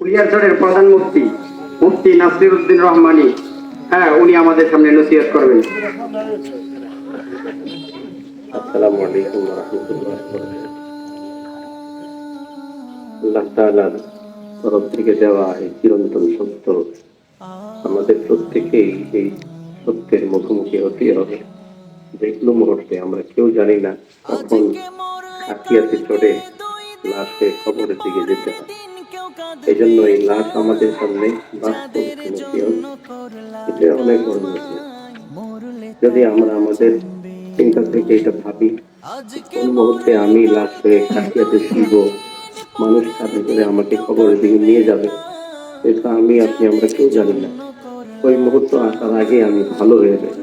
কুলিয়ারচরের প্রধান মুফতি মুফতি নাসির উদ্দিন রহমানি। হ্যাঁ উনি আমাদের সামনে নসিহত করবেন। আসসালামু আলাইকুম ওয়া রাহমাতুল্লাহি ওয়া বারাকাতুহু। আল্লাহ তাআলার তরফ থেকে দেওয়া এই চিরন্তন সত্য আমাদের প্রত্যেকেই এই সত্যের মুখোমুখি হতে হবে। যে মুহূর্তে আমরা কেউ জানি না কখন হাতিয়াতে চড়ে লাশ হয়ে খবরের দিকে যেতে হয় এই জন্য এই লাশ আমাদের সামনে এটা অনেক বড় যদি আমরা আমাদের চিন্তা থেকে এটা ভাবি কোন মুহূর্তে আমি লাশ হয়ে কাটিয়াতে শুইব মানুষ কাঁধে করে আমাকে খবরের দিকে নিয়ে যাবে। এটা আমি আপনি আমরা কেউ জানি না। ওই মুহূর্ত আসার আগে আমি ভালো হয়ে যাই।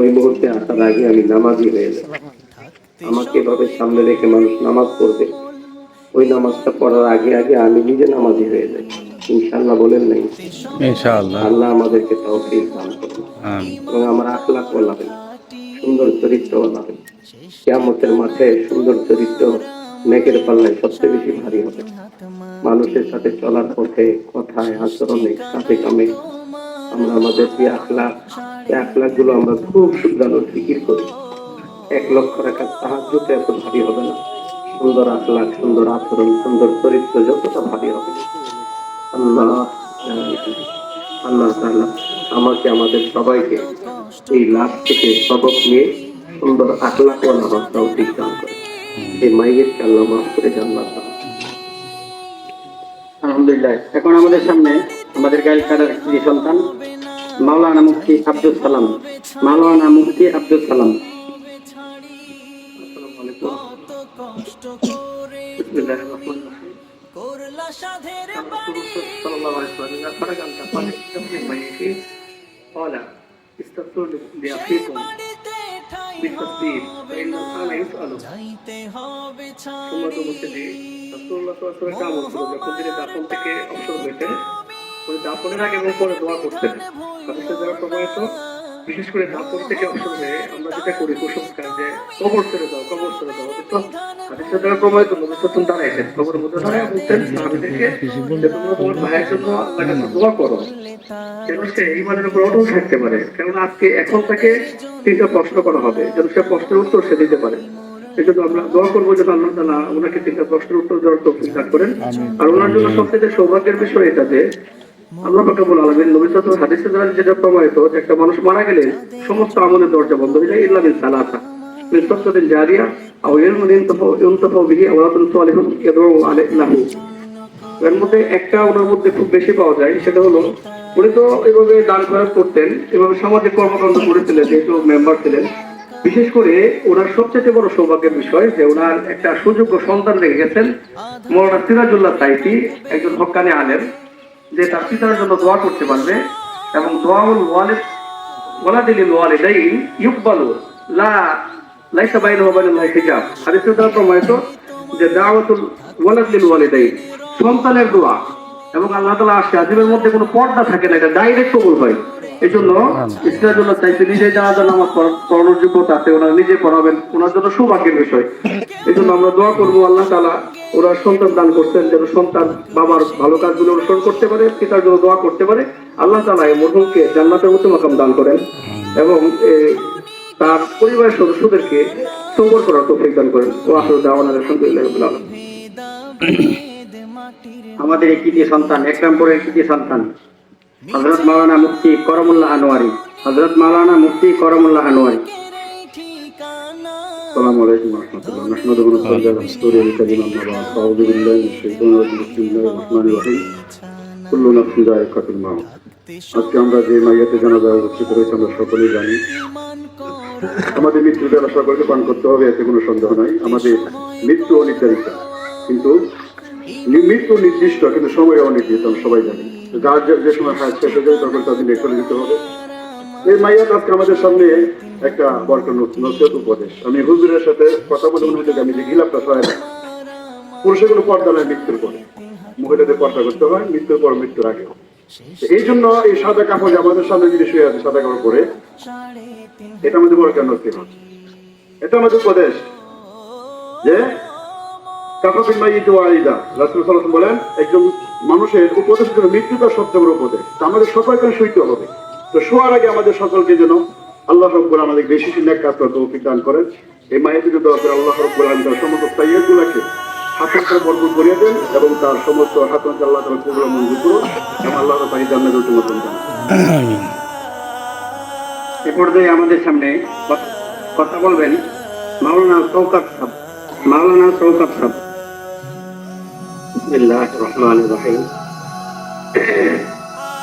ওই মুহূর্তে আসার আগে আমি নামাজি হয়ে যাই। আমাকে এভাবে সামনে রেখে মানুষ নামাজ পড়বে। ওই নামাজটা পড়ার আগে আগে আমি নিজে নামাজি হয়ে যাই। ইনশাল্লাহ বলেন নাই। ইনশাআল্লাহ। আল্লাহ আমাদেরকে তৌফিক দান করুন। আমিন। এবং আমার আখলাক বলাবেন সুন্দর চরিত্র বলাবেন কেয়ামতের মাঠে সুন্দর চরিত্র নেকের পাল্লায় সবচেয়ে বেশি ভারী হবে। মানুষের সাথে চলার পথে কথায় আচরণে কাজে কামে আমরা আমাদের যে আখলাক এই আখলাকগুলো আমরা খুব শুধরানো ফিকির করি। এক লক্ষ টাকার সাহায্যতে এত ভারী হবে না। সুন্দর আখলাক সুন্দর আচরণ, সুন্দর চরিত্র, যতটা ভারী হবে। আল্লাহ আল্লাহ তাআলা আমাকে, আমাদের সবাইকে এই লাভ থেকে সবক নিয়ে সুন্দর আখলাক ওয়ালা হওয়ার তৌফিক দান করে এই মাইয়েরকে আল্লাহ মাফ করে জান্নাত আলহামদুলিল্লাহ। এখন আমাদের সামনে আমাদের গাইল কাটার সন্তান, মাওলানা মুফতি আব্দুল সালাম। মাওলানা মুফতি আব্দুল সালাম। বিসমিল্লাহির রহমানির রহিম। الرسول صلى الله عليه وسلم إذا فرغ أن تقال استغفر ميته قال استغفروا لأخيكم بالتسبيح فإن الآن يسأل সুন্নত মুসলিম রাসূলুল্লাহ সাল্লাল্লাহু আলাইহি ওয়াসাল্লাম কেমন ছিল যখন তিনি দাফন থেকে অবসর হইতেন উনি দাফনের আগে এবং পরে দোয়া করতেন হাদিসে যারা প্রমাণিত বিশেষ করে দাফন থেকে অবসর আমরা যেটা করি কুসংস্কার যে কবর ছেড়ে দাও কবর ছেড়ে দাও অথচ হাদিসে যারা প্রমাণিত নবী সত্তম দাঁড়াইছেন কবর মধ্যে দাঁড়ায় বলতেন সাহাবীদেরকে যে তোমরা তোমার ভাইয়ের জন্য আল্লাহর কাছে দোয়া করো যেন সে ইমানের উপর অটল থাকতে পারে কারণ আজকে এখন তাকে তিনটা প্রশ্ন করা হবে যেন সে প্রশ্নের উত্তর সে দিতে পারে। এই জন্য আমরা দোয়া করব যেন আল্লাহ তালা ওনাকে তিনটা প্রশ্নের উত্তর দেওয়ার তৌফিক দান করেন। আর ওনার জন্য সবচেয়ে সৌভাগ্যের বিষয় এটা যে আল্লাহ আলমিন নবী হাদিসে দ্বারা যেটা প্রমাণিত যে একটা মানুষ মারা গেলে সমস্ত আমলের দরজা বন্ধ হয়ে যায় ইল্লা বিল সালাসা। মিন সদকাতিন জারিয়া আও ইলমুন ইনতাফাউ ইনতাফাউ বিহি আও ওয়ালাদুন সালিহুন ইয়াদউ লাহু। এর মধ্যে একটা ওনার মধ্যে খুব বেশি পাওয়া যায় সেটা হলো উনি তো এভাবে দান খরচ করতেন এভাবে সামাজিক কর্মকাণ্ড করেছিলেন যেহেতু মেম্বার ছিলেন। বিশেষ করে ওনার সবচেয়ে বড় সৌভাগ্যের বিষয় যে ওনার একটা সুযোগ্য সন্তান রেখে গেছেন মৌলানা সিরাজুল্লাহ সাইফি একজন হক্কানি আলেম। যে তার পিতার জন্য দোয়া করতে পারবে এবং দোয়াউল ওয়ালিদ ইউকবালু লা, লাইসা ওয়া হিজাব। দ্বারা প্রমাণিত যে দাওয়াতুল ওয়ালাদিল ওয়ালিদাইন সন্তানের দোয়া এবং আল্লাহ তাআলা আসে আজিমের মধ্যে কোনো পর্দা থাকে না, এটা ডাইরেক্ট কবুল হয়। এই জন্য চাইছে নিজে জানাজা নামাজ পড়া- পড়ানোর যোগ্যতা ওনারা নিজে পড়াবেন, ওনার জন্য সৌভাগ্যের বিষয়। এই জন্য আমরা দোয়া করব আল্লাহ তালা ওরা সন্তান দান করছেন যেন সন্তান বাবার ভালো কাজগুলো অনুসরণ করতে পারে, পিতার জন্য দোয়া করতে পারে। আল্লাহ তালা এই মরহুমকে জান্নাতের উত্তম মাকাম দান করেন এবং তার পরিবারের সদস্যদেরকে সঙ্গর করার তৌফিক দান করেন। ও আসলে দাওয়ান আলহামদুলিল্লাহ। আমাদের এই কৃতি সন্তান একরামপুরের কৃতি সন্তান হজরত মাওলানা মুফতি করমুল্লাহ আনোয়ারি। হজরত মাওলানা মুফতি করমুল্লাহ আনোয়ারি। السلام عليكم ورحمة الله نحمده ونصلي على رسوله الكريم أما بعد أعوذ بالله من الشيطان الرجيم بسم الله الرحمن الرحيم كل نفس ذائقة الموت আজকে আমরা যে মাইয়াতে জানাজা উপস্থিত রয়েছে আমরা সকলেই জানি আমাদের মৃত্যু বেলা সকলকে পান করতে হবে এতে কোনো সন্দেহ নাই আমাদের মৃত্যু অনির্ধারিত কিন্তু নি- মৃত্যু নির্দিষ্ট কিন্তু সময় অনির্দিষ্ট আমরা সবাই জানি যার যে- যে সময় হায়াত শেষ হয়ে যায় তখন তাদের বের করে দিতে হবে এই মাইয়াত আজকে আমাদের সামনে একটা বড় নসিহত উপদেশ। আমি হুজুরের সাথে কথা বলে মনে হচ্ছে আমি যে গিলাপটা সহায় না পুরুষের কোনো পর্দা নয় মৃত্যুর পরে। মহিলাদের পর্দা করতে হয়, মৃত্যুর পর মৃত্যুর আগে এই জন্য এই সাদা কাপড় আমাদের সামনে যদি শুয়ে আছে, সাদা কাপড় পরে, এটা আমাদের বড় কেন নসিহত। এটা আমাদের উপদেশ যে কাফাবিন মাইয়িত ওয়ালিদা রাসূল সাল্লাল্লাহু বলেন, একজন মানুষের উপদেশ করে মৃত্যু তার সবচেয়ে বড় উপদেশ। আমাদের সকলকে সইতে হবে। তো শোয়ার আগে আমাদের সকলকে যেন আল্লাহ রব্বুল আমাদের বেশি নেক কাজ করতে তৌফিক করেন। এই মায়ের দোয়া করে আল্লাহ রব্বুল আলামিন তার সমস্ত তাইয়াতগুলোকে হাতের বরকত করিয়ে দেন এবং তার সমস্ত হাত আল্লাহ তাআলা কবুল মঞ্জুর করুন। এবং আল্লাহ তাআলা জান্নাতের উত্তম এ পর্যায়ে আমাদের সামনে কথা বলবেন মাওলানা সৌকাত সাহ মাওলানা সৌকাত সাহ বিসমিল্লাহ রহমান রহিম।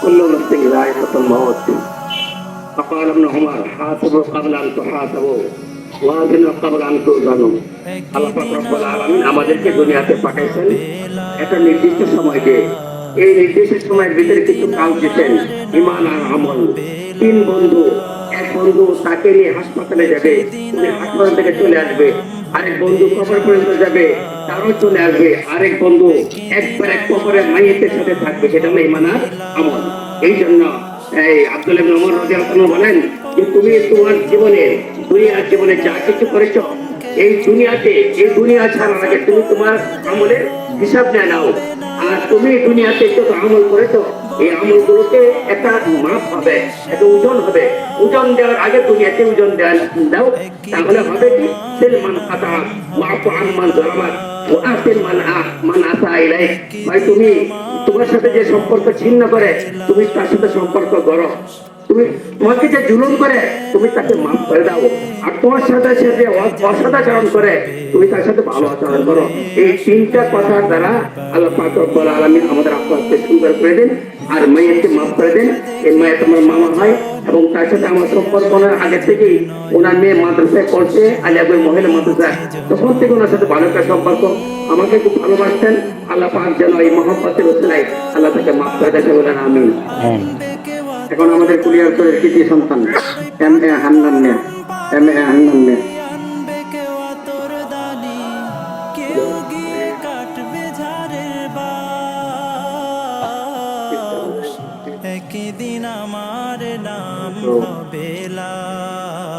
كل نفس ذائقة الموت فقال ابن عمر حاسبوا قبل أن تحاسبوا ওয়াজিনু قبل أن توزنوا আল্লাহ পাক রব্বুল আলামিন আমাদেরকে দুনিয়াতে পাঠাইছেন একটা নির্দিষ্ট সময় দিয়ে এই নির্দিষ্ট সময়ের ভিতরে কিছু কাজ দিতেন ইমান আর আমল তিন বন্ধু এক বন্ধু তাকে নিয়ে হাসপাতালে যাবে উনি হাসপাতাল থেকে চলে আসবে আরেক বন্ধু কবর পর্যন্ত যাবে, তারও চলে আসবে। আরেক বন্ধু একবার এক কবরের মাইয়েতের সাথে থাকবে, সেটা হলো ইমান আর আমল। এই জন্য, এই আব্দুল ওমর রাদিয়াল্লাহু বলেন যে, তুমি তোমার জীবনে, দুনিয়ার জীবনে যা কিছু করেছ, এই দুনিয়াতে, এই দুনিয়া ছাড়ার আগে তুমি তোমার আমলের হিসাব নিয়ে নাও। আর তুমি দুনিয়াতে যত আমল করেছ এই আমলগুলোকে একটা মাপ হবে, একটা ওজন হবে। ওজন দেওয়ার আগে তুমি দুনিয়াতে ওজন দাও। তাহলে হবে কি? সেল মান খাতা মাপ আন মান ওয়া আসিল মান আ, মান আসা ইলাইক। ভাই, তুমি তোমার সাথে যে সম্পর্ক ছিন্ন করে, তুমি তার সাথে সম্পর্ক করো তুমি তোমাকে যে জুলুম করে, তুমি তাকে মাফ করে দাও। আর তোমার সাথে সে যে অসদাচরণ করে, তুমি তার সাথে ভালো আচরণ করো। এই তিনটা কথার দ্বারা আল্লাহ পাক রব্বুল আলামিন আমাদের আপনাকে সুন্দর করে দেন, আর মায়েরকে মাফ করে দেন। এই মায়ের তোমার মামা হয়, এবং তার সাথে আমার সম্পর্ক আগে থেকেই ওনার মেয়ে মাদ্রাসায় পড়ছে আলিয়াগুই মহিলা মাদ্রাসায়। তখন থেকে ওনার সাথে ভালো একটা সম্পর্ক। আমাকে খুব ভালোবাসতেন। আল্লাহ পাক যেন এই মহাপাতের ওসিলায় আল্লাহ তাকে মাফ করে দেখে বলেন, আমিন। এখন আমাদের কুলিয়ার করে কৃতি সন্তান? M A Hannan Mia. M A Hannan বাস একদিন আমার নাম হবে লাশ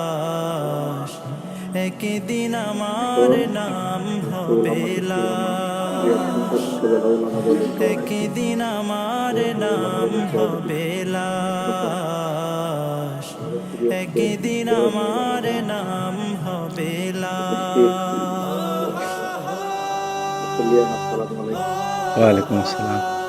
একদিন আমার নাম হবে লাশ। একদিন আমার নাম হবে লাশ। একদিন আমার নাম হবে লাশ। ওয়ালাইকুম আসসালাম।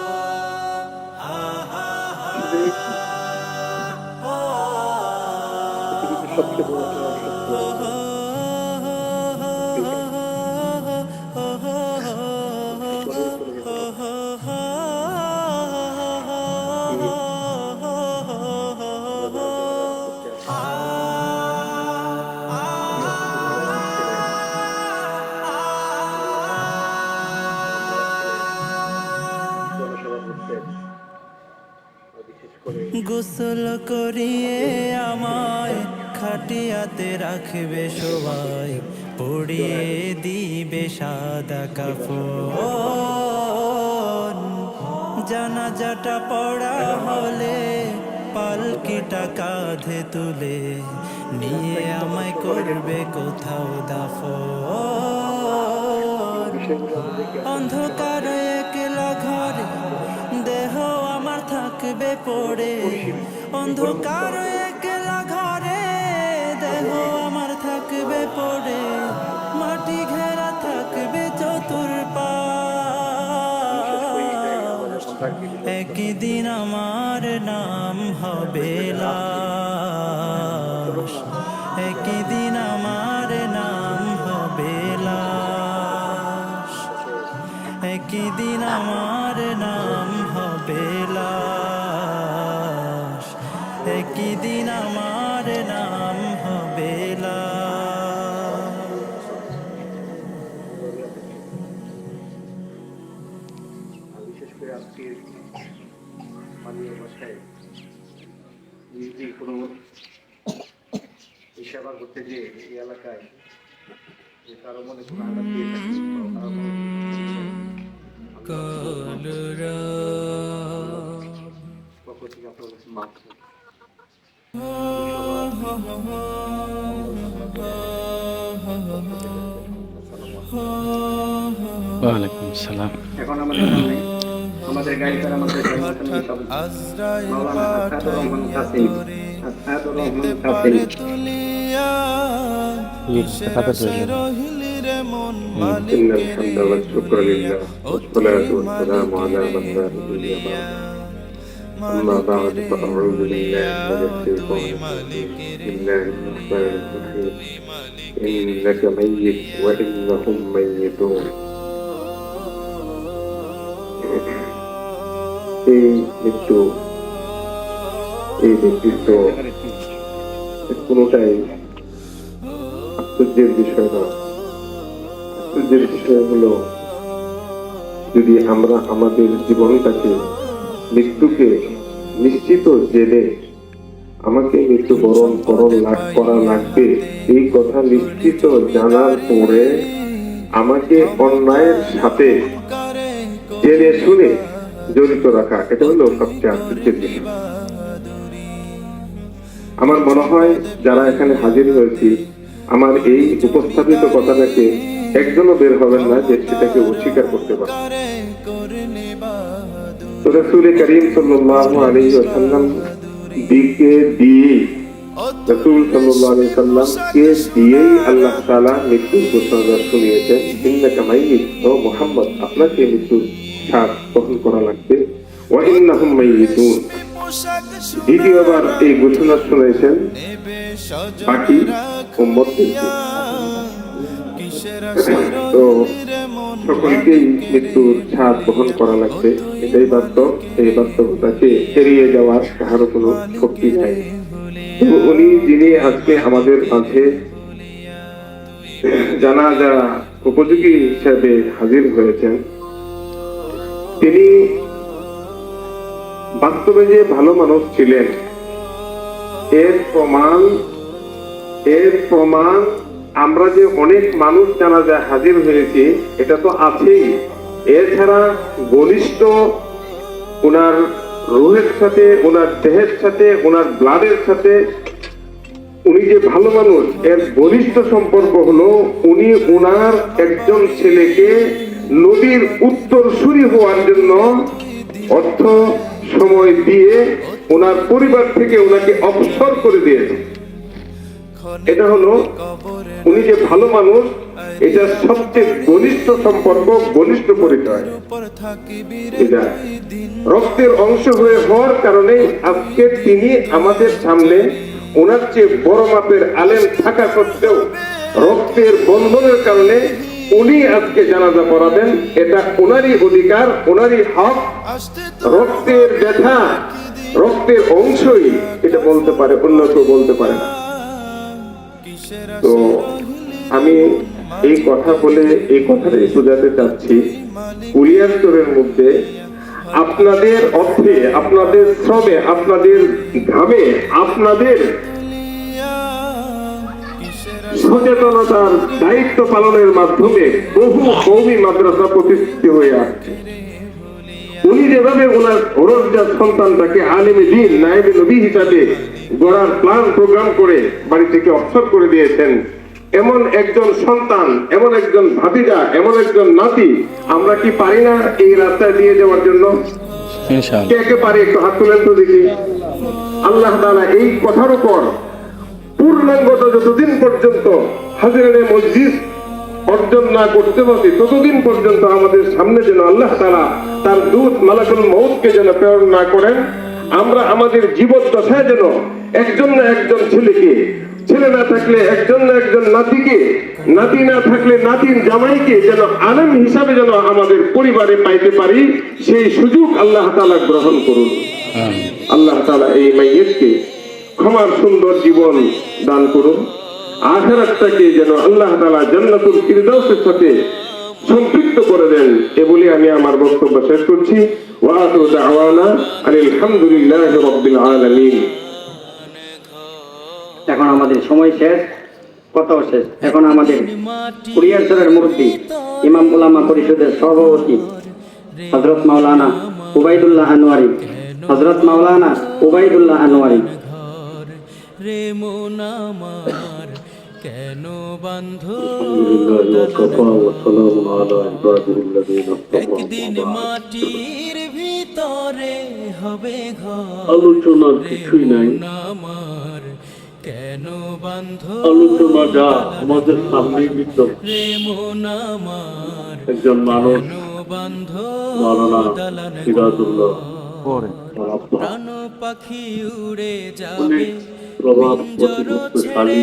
গোসল করিয়ে আমায় খাটিয়াতে রাখবে সবাই। পড়িয়ে দিবে সাদা কাফন। জানাজাটা পড়া হলে পালকিটা কাঁধে তুলে নিয়ে আমায় করবে কোথাও দাফন। অন্ধকার থাকবে পড়ে। অন্ধকার একলা ঘরে দেহ আমার থাকবে পড়ে। মাটি ঘেরা থাকবে চতুর্পাশ। একদিন আমার নাম হবে লাশ। একদিন আমার নাম হবে লাশ। একদিন আমার যে এই এলাকায় যে কারও মনে কোনো আঘাত দিয়ে থাকে বা কারও পক্ষ থেকে। আপনার কাছে মাফ ওয়ালাইকুম আসসালাম এখন আমাদের আমাদের গাইডার আমাদের জন্মদিন মাওলানা আসাদুর রহমান কাসিম আসাদুর রহমান কাসিম إن الحمد والشكر لله والصلاة والسلام على من لا نبي بعده أما بعد فأعوذ بالله من الشيطان الرجيم بسم الله الرحمن الرحيم إنك ميت وإنهم ميتون এই মৃত্যু এই ব্যক্তিত্ব কোনোটাই আশ্চর্যের বিষয় নয় আশ্চর্যের বিষয় হলো, যদি আমরা আমাদের জীবনটাকে মৃত্যুকে নিশ্চিত জেনে আমাকে মৃত্যুবরণ করণ লাভ করা লাগবে, এই কথা নিশ্চিত জানার পরে আমাকে অন্যায়ের সাথে জেনে শুনে জড়িত রাখা, এটা হলো সবচেয়ে আশ্চর্যের বিষয়। আমার মনে হয় যারা এখানে হাজির হয়েছি আমার এই উপস্থাপিত কথাটাকে একজনও বের হবেন না যে সেটাকে অস্বীকার করতে পারে। তো রসুল করিম সাল্লাল্লাহু আলাইহি ওয়াসাল্লাম দিকে দিয়ে রসুল সাল্লাল্লাহু আলাইহি সাল্লামকে দিয়েই আল্লাহ তাআলা মৃত্যুর ঘোষণা শুনিয়েছেন, ইন্নাকা মাইয়িত, ও মুহাম্মদ, আপনাকে মৃত্যুর স্বাদ বহন করা লাগবে। ওয়া ইন্নাহুম মাইয়িতুন। দ্বিতীয়বার এই ঘোষণা শুনেছেন। বাকি তো সকলকেই মৃত্যুর ছাদ বহন করা লাগবে। এটাই বাস্তব এই বাস্তবতাকে এড়িয়ে যাওয়ার কোনো শক্তি নাই। তো উনি যিনি আজকে আমাদের মাঝে জানা যা উপযোগী হিসাবে হাজির হয়েছেন, তিনি বাস্তবে যে ভালো মানুষ ছিলেন, এর প্রমাণ এর প্রমাণ আমরা যে অনেক মানুষ জানা যায় হাজির হয়েছি, এটা তো আছেই। এছাড়া ঘনিষ্ঠ ওনার রোহের সাথে ওনার দেহের সাথে ওনার ব্লাডের সাথে উনি যে ভালো মানুষ, এর ঘনিষ্ঠ সম্পর্ক হলো উনি ওনার একজন ছেলেকে নদীর উত্তরসূরি হওয়ার জন্য অর্থ সময় দিয়ে ওনার পরিবার থেকে ওনাকে অবসর করে দিয়েছে। এটা হলো উনি যে ভালো মানুষ এটা সবচেয়ে ঘনিষ্ঠ সম্পর্ক ঘনিষ্ঠ পরিচয়। এটা রক্তের অংশ হয়ে হওয়ার কারণে আজকে তিনি আমাদের সামনে ওনার চেয়ে বড় মাপের আলেম থাকা সত্ত্বেও রক্তের বন্ধনের কারণে উনি আজকে জানাজা পড়াবেন। এটা ওনারই অধিকার ওনারই হক। রক্তের ব্যথা রক্তের অংশই এটা বলতে পারে অন্য কেউ বলতে পারে না। তো আমি এই কথা বলে এই কথাটাই বোঝাতে চাচ্ছি। কুলিয়ান্তরের মধ্যে আপনাদের অর্থে, আপনাদের শ্রমে, আপনাদের ঘামে, আপনাদের সচেতনতার দায়িত্ব পালনের মাধ্যমে বহু কৌমি মাদ্রাসা প্রতিষ্ঠিত হয়ে আসছে উনি যেভাবে ওনার ওরজার সন্তানটাকে আলিমে দিন নাইবে নবী হিসাবে গড়ার প্ল্যান প্রোগ্রাম করে বাড়ি থেকে অবসর করে দিয়েছেন এমন একজন সন্তান এমন একজন ভাতিজা এমন একজন নাতি আমরা কি পারি না এই রাস্তায় দিয়ে যাওয়ার জন্য? কে কে পারে একটু হাত তুলেন তো দেখি। আল্লাহ তাআলা এই কথার উপর পূর্ণাঙ্গতা যতদিন পর্যন্ত হাজিরানে মসজিদ অর্জন না করতে পারছি ততদিন পর্যন্ত আমাদের সামনে যেন আল্লাহ তাআলা তার দূত মালাকুল মৌতকে যেন প্রেরণ না করেন আমরা আমাদের জীবদ্দশায় যেন একজন না একজন ছেলেকে ছেলে না থাকলে একজন না একজন নাতিকে নাতি না থাকলে নাতির জামাইকে যেন আলেম হিসাবে যেন আমাদের পরিবারে পাইতে পারি সেই সুযোগ আল্লাহ তালা গ্রহণ করুন। আল্লাহ তালা এই মাইয়েতকে ক্ষমার সুন্দর জীবন দান করুন। আখেরাতটাকে যেন আল্লাহ তালা জান্নাতুল ফিরদাউসের সাথে সম্পৃক্ত করে দেন। এ বলে আমি আমার বক্তব্য শেষ করছি। ওয়া দাওয়ানা আলামিন। এখন আমাদের সময় শেষ, কথাও শেষ। এখন আমাদের কুড়িয়ারসরের মুরব্বী, ইমাম উলামা পরিষদের সভাপতি হজরত মাওলানা উবাইদুল্লাহ আনোয়ারি হজরত মাওলানা উবাইদুল্লাহ আনোয়ারি। রে কেন বান্ধ? একদিন মাটির ভিতরে হবে ঘর। আলোচনার কিছুই আমার কেন বান্ধ? আলোচনা যা আমাদের সামনে বিদ্যমান। প্রেমন আমার একজন মানুষ বান্ধ? মাওলানা প্রাণ পাখি উড়ে যাবে। প্রভাব ছেড়ে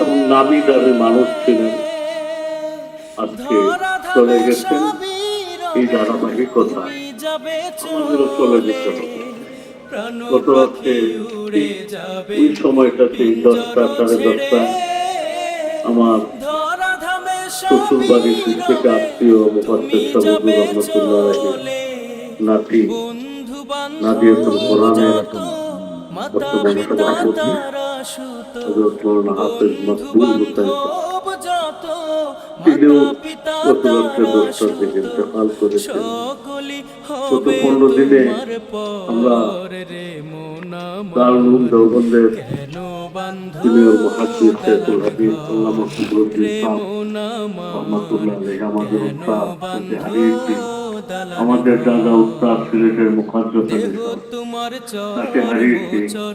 এবং নামি দামি মানুষ ছিলেন। আজকে চলে গেছেন এই ধারাবাহিকতা। আমাদেরও চলে যেতে হবে। গত সময়টাতে দশটা সাড়ে দশটা আমার শ্বশুর বাড়ির দিক থেকে আত্মীয় রহমতুল্লাহ নাতি কোরআনের মাতা বর্তমান হাফেজ তিনিও গত দশটার দিকে ইন্তেকাল করেছেন গত পনেরো দিনে আমরা দারুল দেওবন্দের সিনিয়র শেখুল আল্লামা সাহ আমাদের উস্তাদ হারিয়েছি আমাদের দাদা উস্তাদ সিলেটের সাহ তোমার তাকে হারিয়েছি চর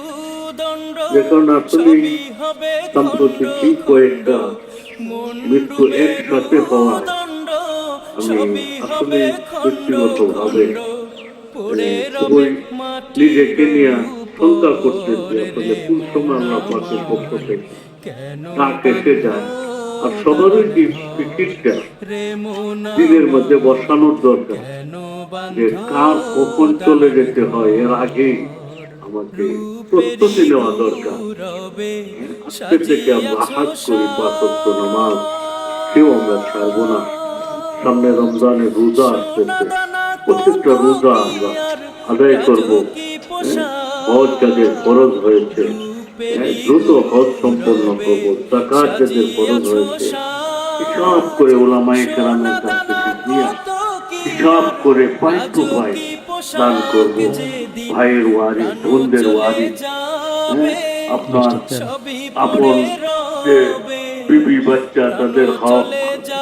যে আসলে সাম্প্রতিক এই কয়েকটা মৃত্যু একসাথে হওয়া। আমি আসলে খুবই নিজেকে নিয়ে শঙ্কা করতেছি। আসলে কোন সময় আল্লাহ পাকের পক্ষ থেকে এসে যায়। আর সবারই ফিকিরটা দিনের মধ্যে বসানোর দরকার। যে কার কখন চলে যেতে হয় এর আগে আমাকে প্রস্তুতি নেওয়া দরকার। আজকে থেকে আমরা হাত করি পাঁচত্ব নামাজ কেউ আমরা ছাড়বো না। সামনে রমজানের রোজা আসতেছে। প্রত্যেকটা রোজা আমরা আদায় করব। হজ যাদের ফরজ হয়েছে। হ্যাঁ, দ্রুত হজ সম্পন্ন করব। জাকাত যাদের ফরজ হয়েছে। হিসাব করে ওলামাই কেরামের কাছ থেকে হিসাব করে পাই টু দান করব। ভাইয়ের ওয়ারি বোনদের ওয়ারি। হ্যাঁ, আপনার আপন যে বিবি বাচ্চা তাদের হক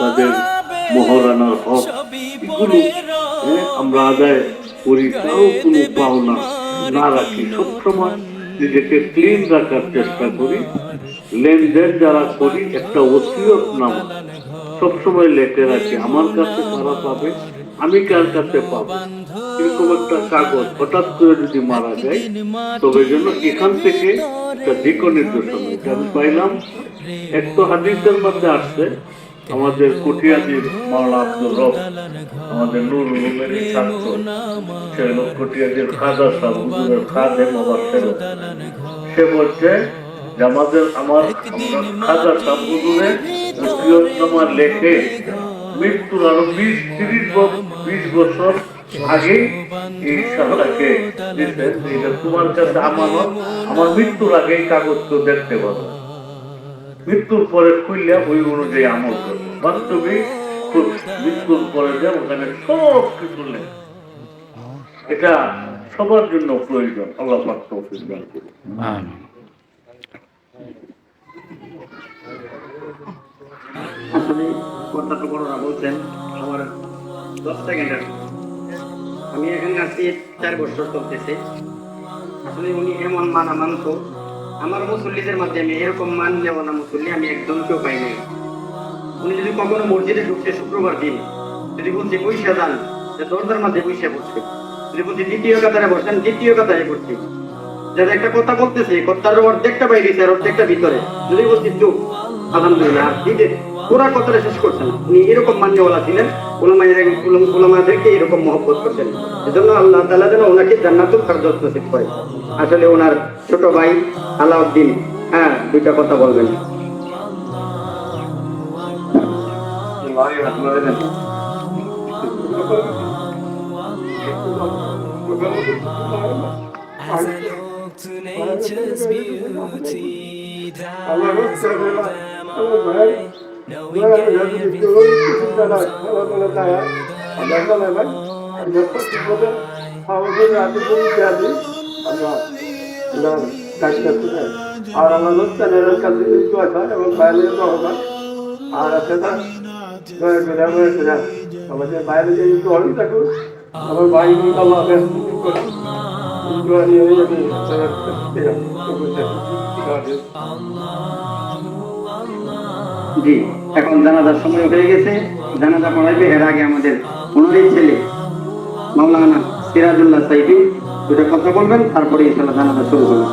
তাদের মহারানার হক এগুলো হ্যাঁ, আমরা আদায় করি তাও কোনো পাওনা না রাখি। সবসময় নিজেকে ক্লিন রাখার চেষ্টা করি। লেনদেন যারা করি একটা ওসিয়ত নাম সবসময় লেখে রাখি। আমার কাছে কারা পাবে আমি কার কাছে পাবো এরকম একটা কাগজ হঠাৎ করে যদি মারা যায়, তবে যেন এখান থেকে দিক নির্দেশন আমি পাইলাম এক তো হাদিসের মধ্যে আসছে, আমাদের কটিয়াদির মাওলা আব্দুল রব, আমাদের নুর রুমের ছাত্র, সে কটিয়াদির খাজা সাহেব, হুজুরের খাদেম আবার সেবক। সে বলছে, যে আমাদের, আমার খাজা সাহেব লেখে মৃত্যুর আরও বিশ তিরিশ বিশ বছর আগে এই দিতেন। যে এটা তোমার কাছে আমানত। আমার মৃত্যুর আগে এই কাগজ তো দেখতে পাবো। মৃত্যুর পরে খুললে ওই অনুযায়ী আমল করব। বাস্তবে মৃত্যুর পরে যে ওখানে সব কিছু লেখা এটা সবার জন্য প্রয়োজন। আল্লাহ পাক তৌফিক দান করুন। আসলে কথাটা বড় না বলছেন আমার দশ সেকেন্ডের আমি। এখানে আছি চার বছর চলতেছে। আসলে উনি এমন মানা মানতো আমার মুসল্লিদের মাধ্যমে এরকম মান না মুসল্লি, আমি একদম কেউ পাই নাই। উনি যদি কখনো মসজিদে ঢুকছে শুক্রবার দিন, যদি বলছে পয়সা দান দরজার মাঝে পয়সা বসবে। যদি বলছি দ্বিতীয় কাতারে বসেন, দ্বিতীয় কাতারে করছি যারা একটা কথা বলতেছে, কথার অর্ধেকটা বাইরে, আর অর্ধেকটা ভিতরে। যদি বলছি চুপ, আলহামদুলিল্লাহ, আর পুরা কথাটা শেষ করছেন না। উনি এরকম মান্যওয়ালা ছিলেন ওলামাদেরকে এরকম মহব্বত করতেন এজন্য আল্লাহ তাআলা যেন ওনাকে জান্নাতুল ফেরদৌস নসিব করে। আসলে ওনার ছোট ভাই আলাউদ্দিন হ্যাঁ দুইটা কথা বলবেন। As I look to nature's beauty, down আর আমার চ্যানেলের কাছে কিছু আছে এবং বাইরে দরকার আর আছে না দয়া করে দয়া করে আমাদের বাইরে যে একটু এখন জানাজার সময় হয়ে গেছে, জানাজা পড়াইবে, এর আগে আমাদের ওনারই ছেলে মাওলানা সিরাজুল্লাহ সাইফি দুটো কথা বলবেন, তারপরে ইনশাল্লাহ জানাজা শুরু করবেন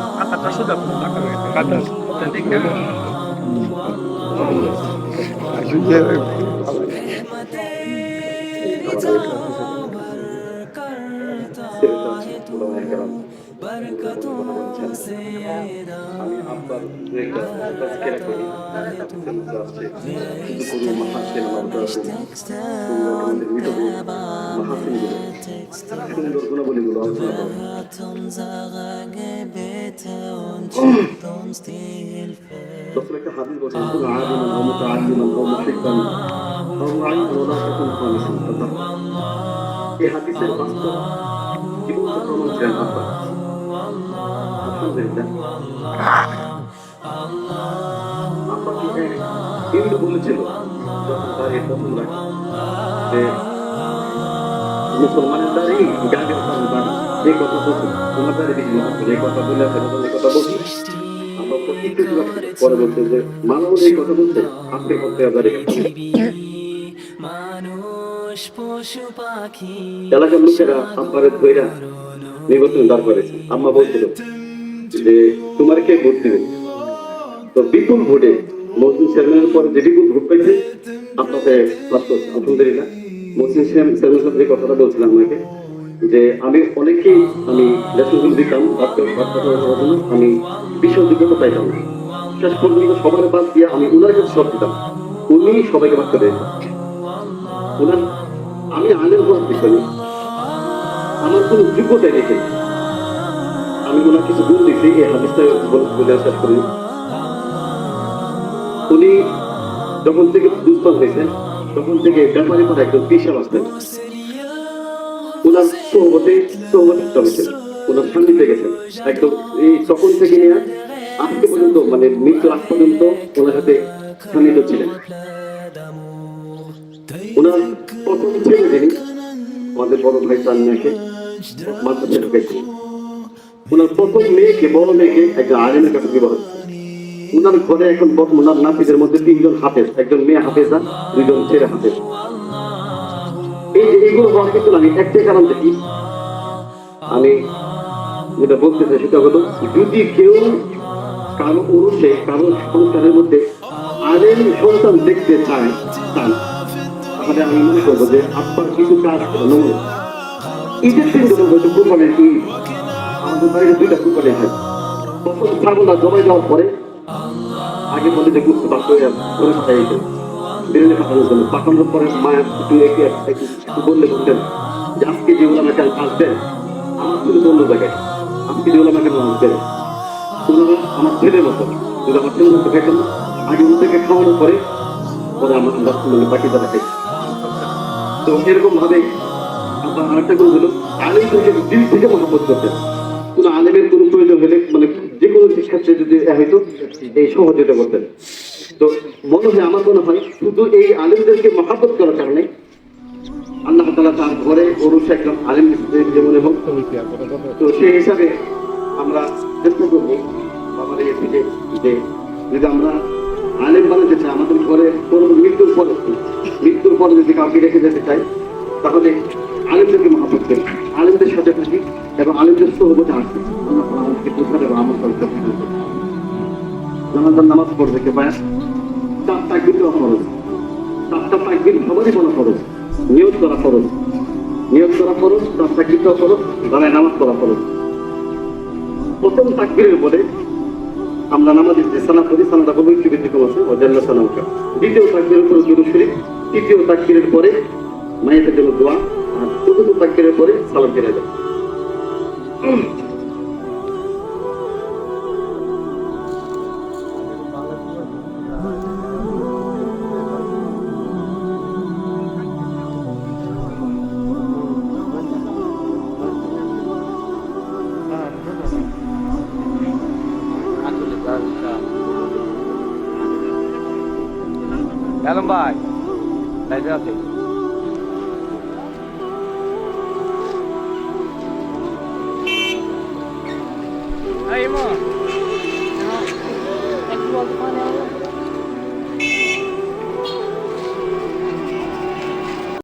আমি আপনার তাস্কিরা করি আছে কিন্তু কোনো মাহাসিন আমাদের আমাদের মৃত মাহাসিনগুলো সুন্দর গুণাবলীগুলো আলোচনা করো رسول একটা হাদিস বলছেন কোন আলিমান ও মুতাআল্লিমান ও মুহিব্বান ও মুআইন ও লা তাকুন খালিসান এই হাদিসের বাস্তব জীবন্ত প্রমাণ ছিলেন আব্বা আলহামদুলিল্লাহ হিন্দু বলেছিল বলছি মানুষ পশু পাখি এলাকার লোকেরা আব্বারে ধৈরা নির্বাচন দাঁড় করেছে। আম্মা বলছিল যে, তোমার কে ভোট দিবে? তো বিপুল ভোটে পরে যে বিপুল ভোট পাইছে, আপনাকে আলহামদুলিল্লাহ। সাহেব যে কথাটা বলছিলাম আমাকে যে আমি অনেকেই আমি লেসনগুলো দিতাম আমি যোগ্যতা পাইতাম শেষ পর্যন্ত বাদ দিয়ে আমি উনার কাছে সব দিতাম। উনি সবাইকে বাদ করে ওনার আমি বিষয় আমার কোনো যোগ্যতা রেখে আমি ওনার কিছু গুণ দিচ্ছি এই হাদিসটা বলে- বলে শেষ করি উনি যখন থেকে দুষ্পদ হয়েছেন, তখন থেকে ব্যাপারে পর একজন বিশাল আসতেন ওনার সহবতে সহবতে চলেছেন। ওনার সান্নিধ্যে গেছেন। একদম এই তখন থেকে নিয়ে আজকে পর্যন্ত মানে মৃত্যুর আগ পর্যন্ত ওনার সাথে সান্নিধ্য ছিলেন। ওনার প্রথম ছেলে যিনি, আমাদের বড় ভাই চান্নাকে মাদ্রাসা ঢুকেছেন ওনার প্রথম মেয়েকে, বড় মেয়েকে একজন আলেমের কাছে বিবাহ ওনার ঘরে এখন বর্তমান নাতিদের মধ্যে তিনজন হাফেজ, একজন মেয়ে হাফেজা দুইজন ছেলে হাফেজ। এই যে এইগুলো হওয়ার কিন্তু আমি একটাই কারণ দেখি আমি যেটা বলতে চাই সেটা হলো, যদি কেউ কারও উরুষে কারও সংসারের মধ্যে আলেম সন্তান দেখতে চায় চান তাহলে আমি মনে করব যে আপনার কিছু কাজ করে নমুন। ঈদের দিন যখন হয়তো কুরবানের ঈদ। আমাদের বাড়িতে দুইটা কুরবানি হয়। প্রথম ছাগলটা জমাই দেওয়ার পরে আগে বলে যে গুস্ত বাস করে করে খাই দিত বেরোলে পাঠানোর জন্য পাঠানোর পরে মায়ের একটু একটু বললে বলতেন যে আজকে যে ওলামাকে আসবেন আমার ছিল অন্য জায়গায় আজকে যে ওলামাকে আসবেন ওনারা আমার ছেলের মতো যদি আমার ছেলের মতো খাইতেন আগে ওদেরকে খাওয়ানোর পরে পরে আমার মানে বাকি তারা খাই তো এরকম ভাবে আপনার আরেকটা গুণ হলো আলিম থেকে দিল থেকে মহাপত করতেন কোনো আলিমের কোনো প্রয়োজন হলে মানে যে কোনো শিক্ষার্থী যদি হয়তো এই সহযোগিতা করতেন। তো মনে হয়, আমার মনে হয়, শুধু এই আলিমদেরকে মহাপত করার কারণে আল্লাহ তালা তার ঘরে অরুষ একজন আলিম যেমন এবং তো সেই হিসাবে আমরা চেষ্টা করব আমাদের এই থেকে যে যদি আমরা আলেম বানাতে চাই, আমাদের ঘরে কোনো মৃত্যুর পরে মৃত্যুর পরে যদি কাউকে রেখে যেতে চাই, তাহলে আলেমদেরকে মহাপত করি আলেমদের সাথে থাকি এবং আলেমদের সহবতে আসি। আল্লাহ এবং আমল করতে জানাজার নামাজ পড়বে কে পায় চার তাকবির দেওয়া খরচ চারটা তাকবির সবারই বলা খরচ নিয়োগ করা খরচ নিয়োগ করা খরচ চার তাকবির দেওয়া খরচ দাঁড়ায় নামাজ পড়া খরচ প্রথম তাকবিরের পরে আমরা নামাজের যে সানা করি সানাটা খুবই একটু ব্যতিক্রম আছে অজাল্লা সানাউকা দ্বিতীয় তাকবিরের উপরে দুরু শরীফ, তৃতীয় তাকবিরের পরে মায়ের জন্য দোয়া আর তাকে পরে সালাম ফিরে যায়